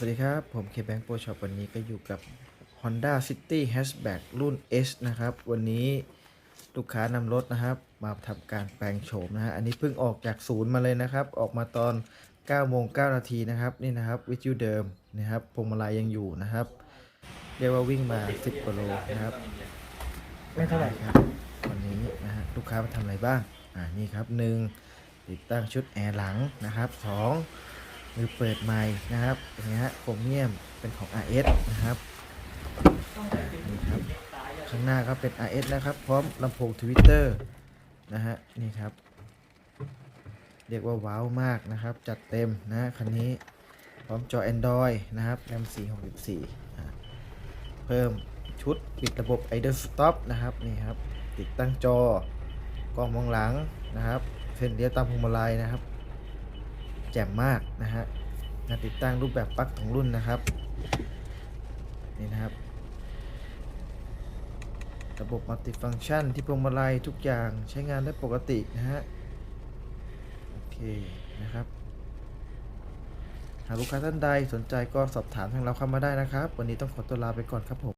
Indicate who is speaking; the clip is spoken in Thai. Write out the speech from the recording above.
Speaker 1: สวัสดีครับ ผมเคแบงค์โปรช็อปวันนี้ก็อยู่กับ Honda City Hatchback รุ่น S นะครับ วันนี้ลูกค้านำรถนะครับ มาทำการแปลงโฉมนะฮะ อันนี้เพิ่งออกจากศูนย์มาเลยนะครับ ออกมาตอน9โมง9นาทีนะครับ นี่นะครับวิทยุเดิมนะครับพวงมาลัยยังอยู่นะครับ เรียกว่าวิ่งมา 10กิโลนะครับ
Speaker 2: ไม่เท่าไหร่
Speaker 1: ครับ วันนี้นะฮะลูกค้ามาทำอะไรบ้าง อ่านี่ครับหนึ่งติดตั้งชุดแอร์หลังนะครับสอง มือเปิดไม้นะครับอย่างเงี้ยโครเมียมเป็นของ RS นะครับนี่ครับข้างหน้าก็เป็น RS นะครับ พร้อมลำโพงทวิตเตอร์นะฮะนี่ครับ เรียกว่าว้าวมากนะครับ จัดเต็มนะคันนี้พร้อมจอ Android นะครับแรม464 เพิ่มชุดปิดระบบ Idle Stop นะครับนี่ครับ ติดตั้งจอกล้องมองหลังนะครับ เส้นเลี้ยวตามพวงมาลัยนะครับ แจ่มมากนะฮะนะติดตั้งรูปแบบปลั๊กของรุ่นนะครับนี่นะครับ ระบบมัลติฟังชันที่พวงมาลัยทุกอย่างใช้งานได้ปกตินะฮะโอเคนะครับหากลูกค้าท่านใดสนใจก็สอบถามทางเราเข้ามาได้นะครับ วันนี้ต้องขอตัวลาไปก่อนครับผม